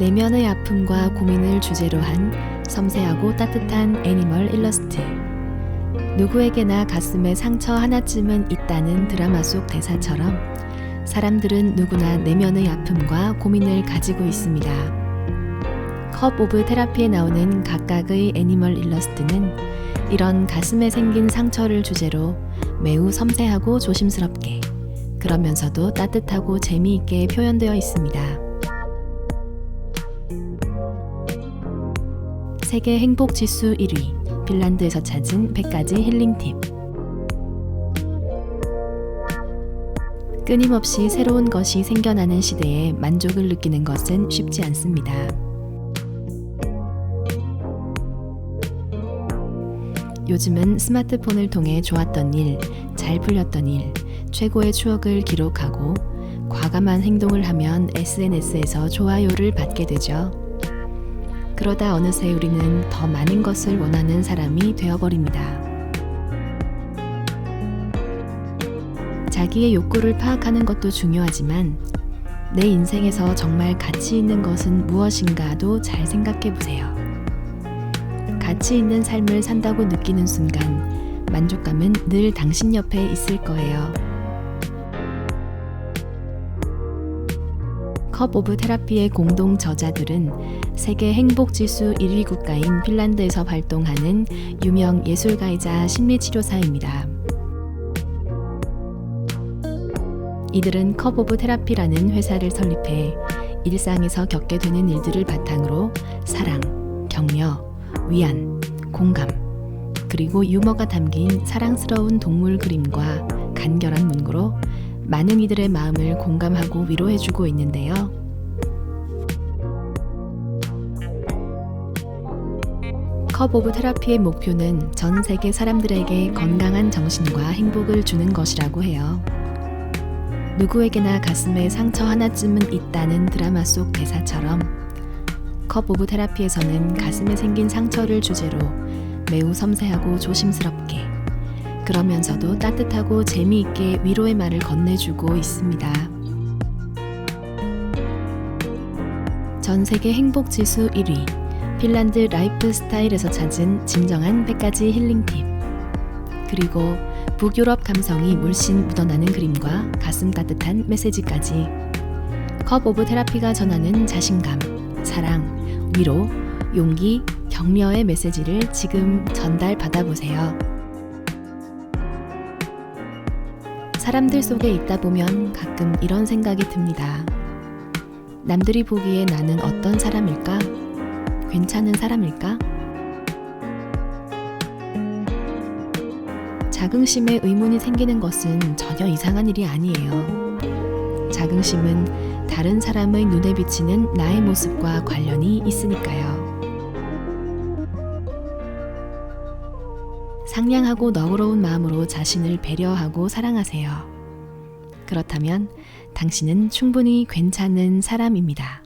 내면의 아픔과 고민을 주제로 한 섬세하고 따뜻한 애니멀 일러스트. 누구에게나 가슴에 상처 하나쯤은 있다는 드라마 속 대사처럼 사람들은 누구나 내면의 아픔과 고민을 가지고 있습니다. 컵 오브 테라피에 나오는 각각의 애니멀 일러스트는 이런 가슴에 생긴 상처를 주제로 매우 섬세하고 조심스럽게 그러면서도 따뜻하고 재미있게 표현되어 있습니다. 세계 행복 지수 1위 핀란드에서 찾은 100가지 힐링 팁 끊임없이 새로운 것이 생겨나는 시대에 만족을 느끼는 것은 쉽지 않습니다. 요즘은 스마트폰을 통해 좋았던 일, 잘 풀렸던 일, 최고의 추억을 기록하고 과감한 행동을 하면 SNS에서 좋아요를 받게 되죠. 그러다 어느새 우리는 더 많은 것을 원하는 사람이 되어버립니다. 자기의 욕구를 파악하는 것도 중요하지만 내 인생에서 정말 가치 있는 것은 무엇인가도 잘 생각해 보세요. 가치 있는 삶을 산다고 느끼는 순간 만족감은 늘 당신 옆에 있을 거예요. 컵 오브 테라피의 공동 저자들은 세계 행복 지수 1위 국가인 핀란드에서 활동하는 유명 예술가이자 심리치료사입니다. 이들은 컵 오브 테라피라는 회사를 설립해 일상에서 겪게 되는 일들을 바탕으로 사랑, 격려, 위안, 공감, 그리고 유머가 담긴 사랑스러운 동물 그림과 간결한 문구로 많은 이들의 마음을 공감하고 위로해주고 있는데요. 컵 오브 테라피의 목표는 전 세계 사람들에게 건강한 정신과 행복을 주는 것이라고 해요. 누구에게나 가슴에 상처 하나쯤은 있다는 드라마 속 대사처럼 컵 오브 테라피에서는 가슴에 생긴 상처를 주제로 매우 섬세하고 조심스럽게 그러면서도 따뜻하고 재미있게 위로의 말을 건네주고 있습니다. 전 세계 행복 지수 1위 핀란드 라이프 스타일에서 찾은 진정한 100가지 힐링 팁 그리고 북유럽 감성이 물씬 묻어나는 그림과 가슴 따뜻한 메시지까지 컵 오브 테라피가 전하는 자신감, 사랑, 위로, 용기, 격려의 메시지를 지금 전달 받아보세요. 사람들 속에 있다 보면 가끔 이런 생각이 듭니다. 남들이 보기에 나는 어떤 사람일까? 괜찮은 사람일까? 자긍심에 의문이 생기는 것은 전혀 이상한 일이 아니에요. 자긍심은 다른 사람의 눈에 비치는 나의 모습과 관련이 있으니까요. 상냥하고 너그러운 마음으로 자신을 배려하고 사랑하세요. 그렇다면 당신은 충분히 괜찮은 사람입니다.